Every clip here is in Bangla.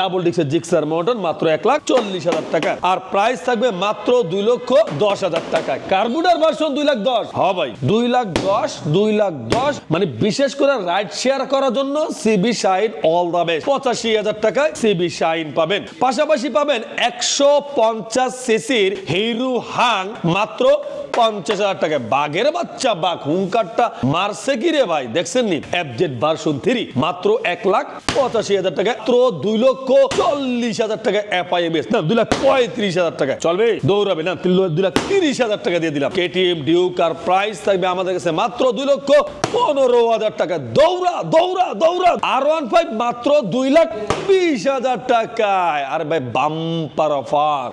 ডাবল ডিক্সের জিক্সার মোটর মাত্র এক লাখ চল্লিশ হাজার টাকা। আর প্রাইস থাকবে মাত্র দুই লক্ষ দশ হাজার টাকা কার্বুডার ভার্সন দুই লাখ দশ। হ ভাই, দুই লাখ দশ, দুই লাখ দশ মানে বিশেষ করে রাইড শেয়ার করার জন্য CB Shine all the best পঁচাশি হাজার টাকায় সিবি শাইন পাবেন। পাশাপাশি পাবেন একশো পঞ্চাশ সিসির হিরু হাং মাত্র পঞ্চাশ হাজার টাকায়। বাঘের বাচ্চা, বাঘ হুঙ্কারটা মারছে কি রে ভাই? দেখছেন নি অ্যাবজেট ভার্সন থ্রি মাত্র এক লাখ পঁচাশি হাজার টাকা মাত্র দুই লক্ষ চল্লিশ হাজার টাকা এফআইএমএস না, দুই লাখ পঁয়ত্রিশ হাজার টাকা। চলবে? দৌড়াবে। না দুই লাখ তিরিশ হাজার টাকা দিয়ে দিলাম। কেটিএম প্রাইস থাকবে আমাদের কাছে মাত্র দুই লক্ষ পনেরো হাজার টাকা। দৌড়া দৌড়া দৌড়া। আর ওয়ান ফাইভ মাত্র দুই লাখ বিশ হাজার টাকায়। আর ভাই বাম্পার অফার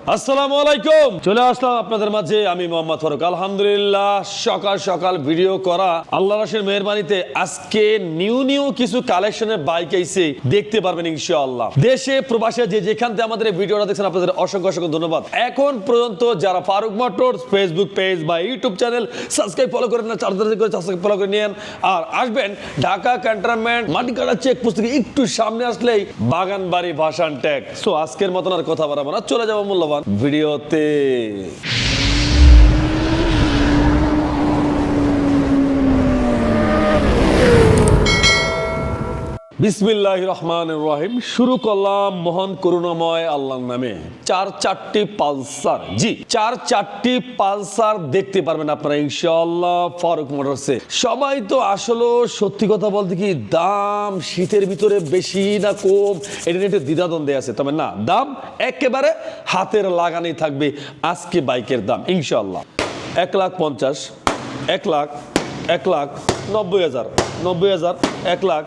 আলাইকুম। চলে আসলাম আপনাদের মাঝে। আমি মোহাম্মদ ফারুক। আলহামদুলিল্লাহ, সকাল সকাল ভিডিও করা। আল্লাহ রাশের মেহরবানিতে আজকে নিউ নিউ কিছু কালেকশনের বাইক আইছে। দেখতে পারবেন ইনশাআল্লাহ। দেশে প্রবাসে যে যেখান থেকে আমাদের ভিডিওটা দেখছেন, আপনাদের অসংখ্য অসংখ্য ধন্যবাদ। এখন পর্যন্ত যারা ফারুক মোটরস ফেসবুক পেজ বা ইউটিউব চ্যানেল সাবস্ক্রাইব ফলো করেন না চার্জার করে সাবস্ক্রাইব ফলো করে নিন আর আসবেন Dhaka cantonment Matikata check post থেকে একটু সামনে আসলেই বাগান বাড়ি ভাষান ট্যাগ সো আজকের মতন আর কথা বাড়াবো না। চলে যাব মূল্যবান ভিডিওতে। বিসমিল্লাহ রহমান রহিম। শুরু করলাম মহান করুণাময় আল্লাহর নামে। চার চারটি পালসার। জি, চার চারটি পালসার দেখতে পারবেন আপনারা, ইনশাআল্লাহ, ফারুক মোটরসে সবাই তো আসলে সত্যি কথা বলতে কি দাম শীতের ভিতরে বেশি না কম? এটা একটু দ্বিধাদ্বন্দ্বে আছে, তবে না, দাম একেবারে হাতের লাগানি থাকবে আজকে বাইকের দাম, ইনশাআল্লাহ। এক লাখ পঞ্চাশ, এক লাখ এক লাখ নব্বই হাজার নব্বই হাজার, এক লাখ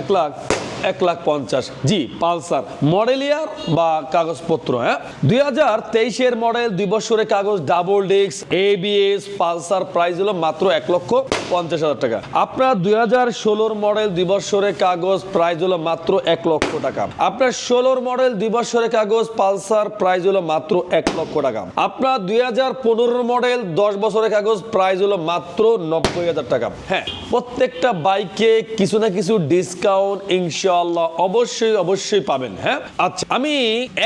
এক লাখ। এক লাখ পঞ্চাশ। জি, পালসার মডেল ইয়ার বা কাগজপত্র হ্যাঁ? দুই হাজার তেইশের মডেল, দুই বছরের কাগজ, double disc ABS Pulsar price হলো মাত্র এক লক্ষ পঞ্চাশ হাজার টাকা। আপনার দুই হাজার ষোলোর মডেল, দুই বছরের কাগজ, প্রাইস হলো মাত্র এক লক্ষ টাকা। আপনার ষোলোর মডেল, দুই বছরের কাগজ, পালসার প্রাইস হলো মাত্র এক লক্ষ টাকা। আপনার দুই হাজার পনেরোর মডেল, দশ বছরের কাগজ, প্রাইস হলো মাত্র নব্বই হাজার টাকা। হ্যাঁ প্রত্যেকটা বাইকে কিছু না কিছু ডিসকাউন্ট ইনশাআল্লাহ অবশ্যই অবশ্যই পাবেন হ্যাঁ? আচ্ছা আমি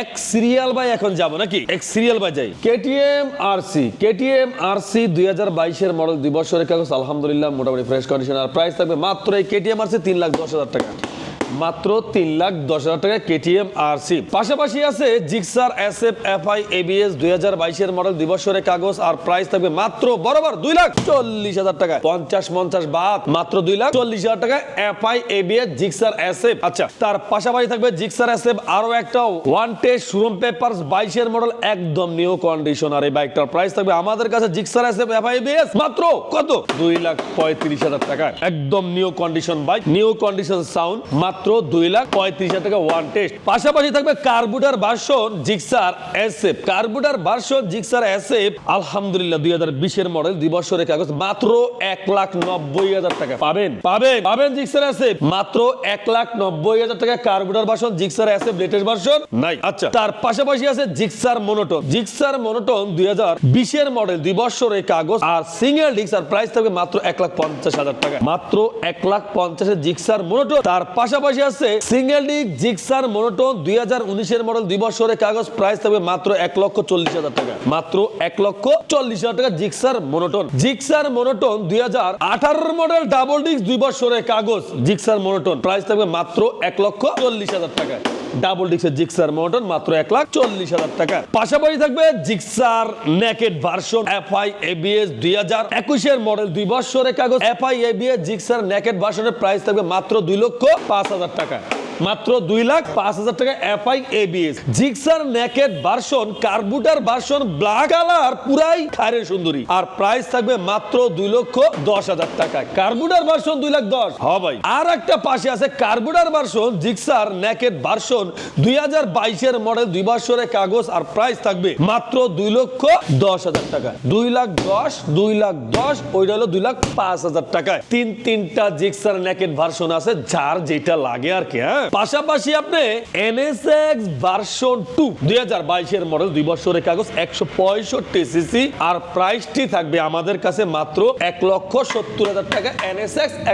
এক সিরিয়াল বাই এখন যাব নাকি? এক সিরিয়াল বাই যাই। কেটিএম আরসি কেটিএম দুই হাজার বাইশের মডেল দুই বছরের কাগজ, আলহামদুলিল্লাহ, মোটামুটি ফ্রেশ কন্ডিশন আর প্রাইস থাকবে মাত্র এই কেটিএম আরসি তিন লাখ দশ হাজার টাকা। মাত্র তিন লাখ দশ হাজার টাকা কেটিএম আর সি পাশাপাশি আছে Gixxer S F F I ABS দুই হাজার বাইশের মডেল দুই বছরের কাগজ আর প্রাইস থাকবে মাত্র বরাবর দুই লাখ চল্লিশ হাজার টাকা পঞ্চাশ পঞ্চাশ বাদ, মাত্র দুই লাখ চল্লিশ হাজার টাকা F I ABS, Gixxer S F আচ্ছা তার পাশাপাশি থাকবে জিক্সার এস এফ আরও একটা ওয়ান টেস্ট শোরুম পেপার বাইশের মডেল একদম নিউ কন্ডিশন আর এই বাইকটার প্রাইস থাকবে আমাদের কাছে Gixxer S F F I ABS মাত্র কত? দুই লাখ পঁয়ত্রিশ হাজার টাকা একদম new condition bike new condition sound মাত্র দুই লাখ পঁয়ত্রিশ হাজার টাকা ওয়ান টেস্ট পাশাপাশি থাকবে carburetor version Gixxer S F carburetor version Gixxer S F আলহামদুলিল্লাহ দুই হাজার বিশের মডেল দুই বছরের কাগজ, মাত্র এক লাখ নব্বই হাজার টাকা। পাবেন পাবেন পাবেন জিক্সার এস এফ মাত্র এক লাখ নব্বই হাজার টাকা carburetor version, Gixxer S F latest version নাই। আচ্ছা তার পাশাপাশি আছে জিক্সার মনোটন। জিক্সার মনোটন দুই হাজার বিশের মডেল দুই বছরের কাগজ আর সিঙ্গেল ডিক্স আর প্রাইস থাকবে মাত্র এক লাখ পঞ্চাশ হাজার টাকা। মাত্র এক লাখ পঞ্চাশের জিক্সার মনোটন। তার পাশাপাশি আছে সিঙ্গেল ডিক জিক্সার মনোটন দুই হাজার উনিশের মডেল দুই বছরের কাগজ। প্রাইস থাকবে মাত্র এক লক্ষ চল্লিশ হাজার টাকা। মাত্র এক লক্ষ চল্লিশ হাজার টাকা জিক্সার মনোটন। জিক্সার মনোটন দুই হাজার আঠারোর মডেল ডাবল ডিক্স দুই বছরের কাগজ। Gixxer monotone. প্রাইস থাকবে মাত্র এক লক্ষ চল্লিশ হাজার টাকা। ডাবল ডিক্সের জিক্সার মডেল মাত্র এক লাখ চল্লিশ হাজার টাকা। পাশাপাশি থাকবে Gixxer naked version F I ABS দুই হাজার একুশের মডেল দুই বছরের কাগজ। F I ABS Gixxer naked ভার্সনের প্রাইস থাকবে মাত্র দুই লক্ষ পাঁচ হাজার টাকা। মাত্র দুই লাখ পাঁচ হাজার টাকা FI ABS Gixxer naked version carburetor version black colour, পুরাই খায়রের সুন্দরী। আর প্রাইস থাকবে মাত্র দুই লক্ষ দশ হাজার টাকা কার্বুটার ভার্সন দুই লাখ দশ। হ ভাই। আর একটা পাশে আছে carburetor version Gixxer naked version দুই হাজার বাইশের মডেল দুই বছরের কাগজ। আর প্রাইস থাকবে মাত্র দুই লক্ষ দশ হাজার টাকা দুই লাখ দশ, দুই লাখ দশ, ওইটা হলো দুই লাখ পাঁচ হাজার টাকায়। তিন তিনটা জিক্সার নেকেট ভার্সন আছে, যার যেটা লাগে আর কি হ্যাঁ? পাশাপাশি আপনি এনএসএক্স ভার্সন টু, দুই হাজার বাইশের মডেল দুই বছরের কাগজ, একশো পঁয়ষট্টি সিসি আর প্রাইসটি থাকবে আমাদের কাছে মাত্র এক লক্ষ সত্তর হাজার টাকা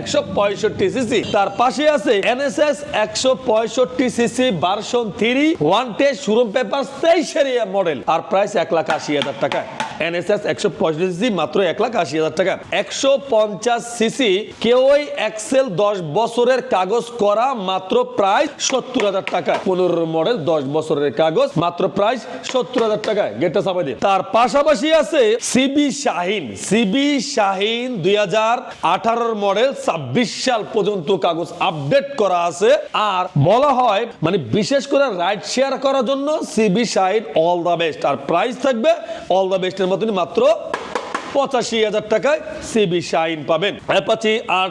একশো পঁয়ষট্টি সিসি তার পাশে আছে একশো পঁয়ষট্টি CC version three one test showroom paper তেইশের মডেল আর প্রাইস এক লাখ আশি হাজার টাকা। এনএসএস একশো পঁয়ষট্টি মাত্র এক লাখ আশি হাজার টাকা। একশো পঞ্চাশ সিসি কেউই এক্সেল দশ বছরের কাগজ করা মাত্র প্রায় সত্তর হাজার টাকা পনেরো মডেল দশ বছরের কাগজ, মাত্র প্রাইস সত্তর হাজার টাকা গেটটা চাপাই দিয়ে তার পাশাপাশি আছে সিবি শাহিন সিবি শাহিন দুই হাজার মডেল ছাব্বিশ সাল পর্যন্ত কাগজ আপডেট করা আছে। আর বলা হয় মানে বিশেষ করে রাইড শেয়ার করার জন্য CB Shine all the best R price থাকবে অল দা বেস্টের মতনই মাত্র পঁচাশি হাজার টাকায় সিবি শাইন পাবেন। অ্যাপাচি আর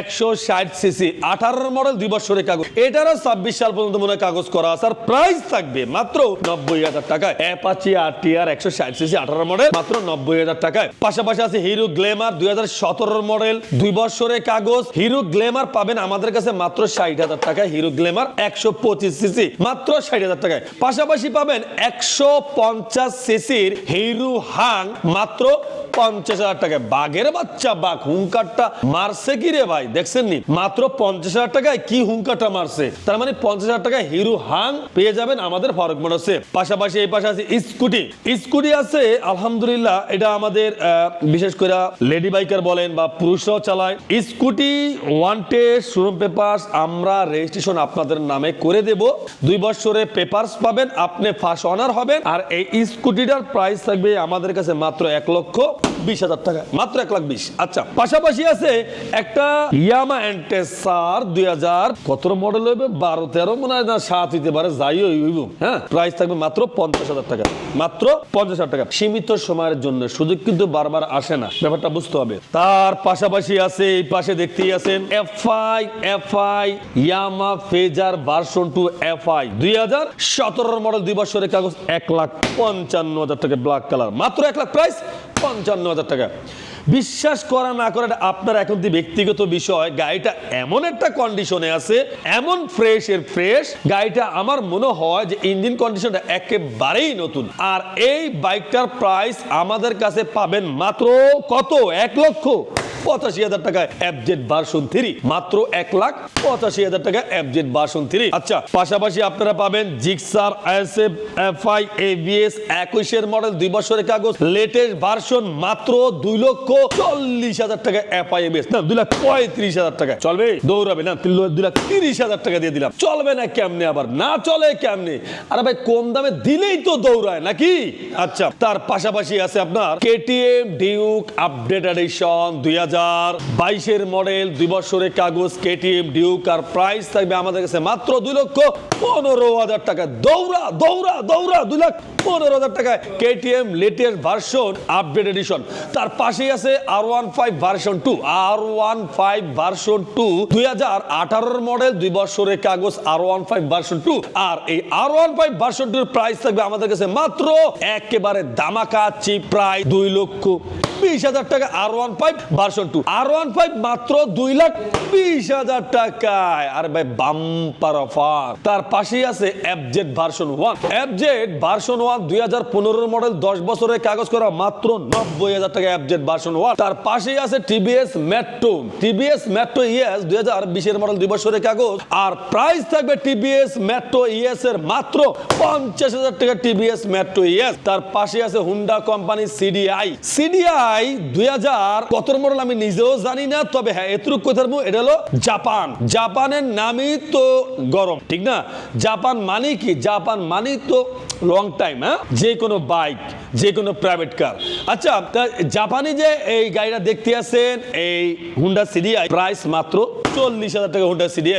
একশো ষাট সিসি, আঠারোর মডেল, দুই বছরের কাগজ। এটারও ছাব্বিশ সাল পর্যন্ত মনে কাগজ করা আছে, আর প্রাইস থাকবে মাত্র নব্বই হাজার টাকায়। অ্যাপাচি আর একশো ষাট সিসি আঠারো মডেল, মাত্র নব্বই হাজার টাকায়। পাশাপাশি আছে হিরো গ্লেমার, দুই হাজার সতেরোর মডেল, দুই বছরের কাগজ। হিরো গ্লেমার পাবেন আমাদের কাছে মাত্র ষাট হাজার টাকায়। হিরো গ্লেমার একশো পঁচিশ সিসি, মাত্র ষাট হাজার টাকায়। পাশাপাশি পাবেন একশো পঞ্চাশ সিসির হিরো হাং, মাত্র পঞ্চাশ হাজার টাকায়। বাঘের বাচ্চা, বাঘ হুঙ্কারটা মারছে কি রে ভাই? দেখছেন নি মাত্র পঞ্চাশ হাজার টাকায় কি হুঙ্কারটা মারছে? তার মানে পঞ্চাশ হাজার টাকায় হাং পেয়ে যাবেন আমাদের ফারুক পাশাপাশি এই পাশে আছে স্কুটি। স্কুটি আছে, আলহামদুলিল্লাহ, এটা আমাদের বিশেষ করে লেডি বাইকার বলেন বা পুরুষরাও চালায়। স্কুটি ওয়ান্টেড শোরুম পেপারস আমরা রেজিস্ট্রেশন আপনাদের নামে করে দেব। দুই বছরে পেপারস পাবেন, আপনি ফার্স্ট অনার হবেন, আর এই স্কুটিটার প্রাইস থাকবে আমাদের কাছে মাত্র এক লক্ষ বিশ হাজার টাকা। মাত্র এক লাখ বিশ। আচ্ছা পাশাপাশি আছে একটা ইয়ামা এন্টেসার দুই হাজার। কত মডেল হইবে? বারো, তেরো, মনে হয় না, সাত হইতে পারে, যাই হইব। হ্যাঁ প্রাইস থাকবে মাত্র পঞ্চাশ হাজার টাকা। মাত্র পঞ্চাশ হাজার টাকা। সীমিত সময়ের জন্য সুযোগ কিন্তু বারবার আসে না। ব্যাপারটা বুঝতে হবে। তার পাশাপাশি আছে, এই পাশে দেখতেই আছেন FI FI Yamaha Fazer version two FI দুই হাজার, সতেরোর মডেল দুই বছরের কাগজ, এক লাখ পঞ্চান্ন হাজার টাকা ব্ল্যাক কালার মাত্র এক লাখ প্রাইস পঞ্চান্ন হাজার টাকা। বিশ্বাস করা না করা আপনার এখন যে ব্যক্তিগত বিষয়। গাড়িটা এমন একটা কন্ডিশনে আছে, এমন ফ্রেশ এর ফ্রেশ গাড়িটা আমার মনে হয় যে ইঞ্জিন কন্ডিশনটা একেবারেই নতুন। আর এই বাইকটার প্রাইস আমাদের কাছে পাবেন মাত্র কত? এক লক্ষ। পঁচাশি হাজার টাকায় এফজেড ভার্সন থ্রি মাত্র এক লাখ পঁচাশি হাজার টাকা এফজেড ভার্সন থ্রি আচ্ছা পাশাপাশি আপনারা পাবেন জিক্সার এসএফ এফআই এবিএস একুশের মডেল দুই বছরের কাগজ লেটেস্ট ভার্সন মাত্র দুই লক্ষ চল্লিশ হাজার টাকা এবিএস না, দুই লাখ পঁয়ত্রিশ হাজার টাকা। চলবে? দৌড়াবে না দুই লাখ তিরিশ হাজার টাকা দিয়ে দিলাম। চলবে না কেমনে আবার? না চলে কেমনে? আরে ভাই, কম দামে দিলেই তো দৌড়ায়, নাকি? আচ্ছা তার পাশাপাশি আছে আপনার কেটিএম ডিউক আপডেট এডিশন দুই হাজার বাইশের মডেল দুই বছরের কাগজ, কেটিএম, ডিউক আর প্রাইস থাকবে আমাদের কাছে মাত্র দুই লক্ষ পনেরো হাজার টাকা। দৌড়া দৌড়া দৌড়া, দুই লাখ পনেরো হাজার টাকায় KTM latest version update edition. তার পাশেই আছে R one five version two. R one five version two দুই হাজার আঠারোর মডেল দুই বছরের কাগজ R one five version two. আর এই আর ওয়ান ফাইভ ভার্সন টুর প্রাইস থাকবে আমাদের কাছে মাত্র একেবারে দামাকা চিপ প্রায় দুই লক্ষ বিশ হাজার টাকা। R one five version two R one five মাত্র দুই লাখ বিশ হাজার টাকায়। আর ভাই বাম্পার অফার তার পাশেই আছে FZ version one FZ version one দুই হাজার পনেরোর মডেল দশ বছরের কাগজ করা মাত্র নব্বই হাজার টাকা এফজেড ভার্সন ওয়ান তার পাশেই আছে TVS Metro TVS Metro ES দুই হাজার বিশের মডেল দুই বছরের কাগজ। আর প্রাইস থাকবে টিবিএস মেট্রো ইএস এর মাত্র পঞ্চাশ হাজার টাকা টিবিএস মেট্রো ইএস তার পাশে আছে হুন্ডা কোম্পানি সিডিআই সিডিআই দুই হাজার কত মডেল আমি নিজেও জানি না, তবে হ্যাঁ এতটুকু কথা এটা হলো জাপান। জাপানের নামই তো গরম, ঠিক না? জাপান মানে কি? জাপান মানে তো লং টাইম হ্যাঁ? যে কোনো বাইক যে কোনো প্রাইভেট কার আচ্ছা জাপানি যে এই গাড়িটা দেখতে আছেন এই হুন্ডা সিডিআই প্রাইস মাত্র চল্লিশ হাজার টাকা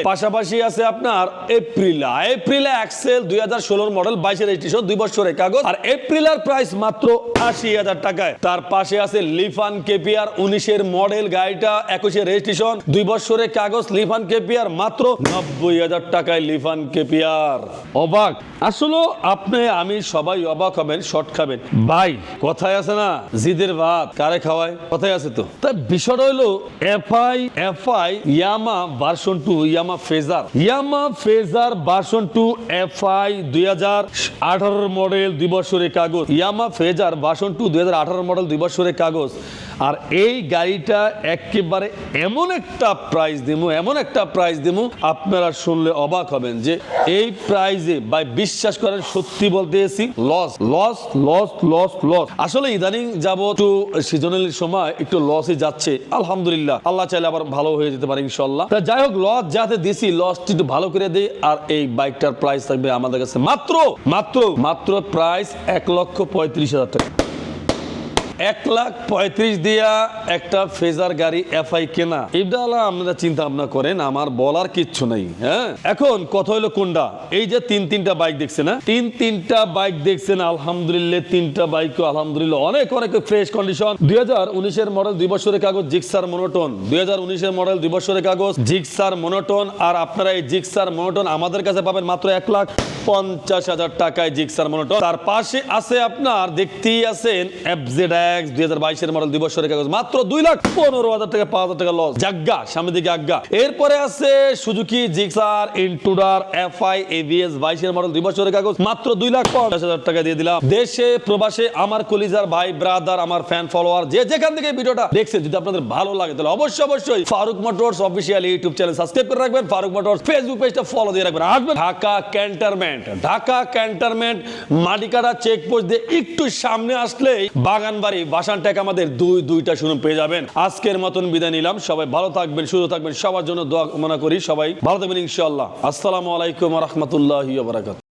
পাশাপাশি আছে আপনার এপ্রিলা এপ্রিলা এক্সেল দুই হাজার ষোলোর মডেল বাইশের রেজিস্ট্রেশন দুই বছরের কাগজ। আর এপ্রিলার প্রাইস মাত্র আশি হাজার টাকায়। তার পাশে আছে লিফান উনিশের মডেল গাড়িটা রেজিস্ট্রেশন দুই বছরের কাগজ লিফান মাত্র নব্বই হাজার টাকায় লিফান অবাক? আসলে আপনি, আমি সবাই অবাক হবেন শর্ট খাবেন। ভাই, কথায় আছে না, জিদের ভাত, কারে খাওয়ায়? কথায় আছে তো। তা বিষয়টা হলো FI FI Yamaha version two Yamaha Fazer Yamaha Fazer version two FI দুই হাজার আঠারোর মডেল দুই বছরের কাগজ ইয়ামা ফেজার ভার্সন টু দুই হাজার আঠারো মডেল দুই বছরের কাগজ আর এই গাড়িটা একেবারে এমন একটা প্রাইস এমন একটা প্রাইস আপনারা শুনলে অবাক হবেন যে এই প্রাইজে ভাই বিশ্বাস করেন সত্যি বলতে AC loss loss loss loss loss আসলে ইদানিং যাব একটু সিজনাল সময় একটু লসই যাচ্ছে আলহামদুলিল্লাহ আল্লাহ চাইলে আবার ভালো হয়ে যেতে পারে ইনশাল্লাহ তা যাই হোক লস যাতে দিছি লসটি একটু ভালো করে দিই, আর এই বাইকটার প্রাইস থাকবে আমাদের কাছে মাত্র মাত্র মাত্র প্রাইস এক লক্ষ পঁয়ত্রিশ হাজার টাকা। এক লাখ পঁয়ত্রিশ দিয়া একটা ফেজার গাড়ি এফআই কেনা। এটা হলো আপনারা চিন্তা ভাবনা করেন, আমার বলার কিচ্ছু নেই হ্যাঁ? এখন কথা হলো কোনটা? এই যে তিন তিনটা বাইক দেখছেন না তিন তিনটা বাইক দেখছেন, আলহামদুলিল্লাহ, তিনটা বাইক আলহামদুলিল্লাহ, অনেক অনেক ফ্রেশ কন্ডিশন দুই হাজার উনিশের মডেল দুই বছরের কাগজ, জিক্সার মনোটন। দুই হাজার উনিশের মডেল দুই বছরের কাগজ, জিক্সার মনোটন। আর আপনারা এই জিক্সার মনোটন আমাদের কাছে পাবেন মাত্র এক লাখ পঞ্চাশ হাজার টাকায় জিক্সার মনোটন। তার পাশে আছে আপনার, দেখতেই আছেন এফজেড এক্স দুই হাজার বাইশের মডেল দুই বছরের কাগজ। মাত্র দুই লাখ পনেরো হাজার পাঁচ হাজার টাকা লস জাগ্গা সামনের দিকে আজ্ঞা এরপরে আছে Suzuki Gixxer Intruder FI ABS বাইশের মডেল দুই বছরের কাগজ। মাত্র দুই লাখ পঞ্চাশ হাজার টাকা দিয়ে দিলাম। দেশে, প্রবাসে আমার কলিজার ভাই ব্রাদার আমার ফ্যান ফলোয়ার যে যেখান থেকে ভিডিওটা দেখছেন, যদি আপনাদের ভালো লাগে, তাহলে অবশ্যই অবশ্যই Faruk Motors official YouTube channel subscribe করে রাখবেন। ফারুক মোটরস ফেসবুক পেজটা ফলো দিয়ে রাখবেন। আসবেন ঢাকা ক্যান্টনমেন্ট ঢাকা ক্যান্টনমেন্ট মালিকারা চেকপোস্ট দিয়ে একটু সামনে আসলেই বাগানবাড়ি বাসান টেক আমাদের দুই, দুইটা শুরু পেয়ে যাবেন। আজকের মতন বিদায় নিলাম। সবাই ভালো থাকবেন, সুস্থ থাকবেন। সবার জন্য দোয়া মনে করি সবাই। ভালো থাকবেন ইনশাল্লাহ আসসালামু আলাইকুম রহমতুল্লাহ বারাকাত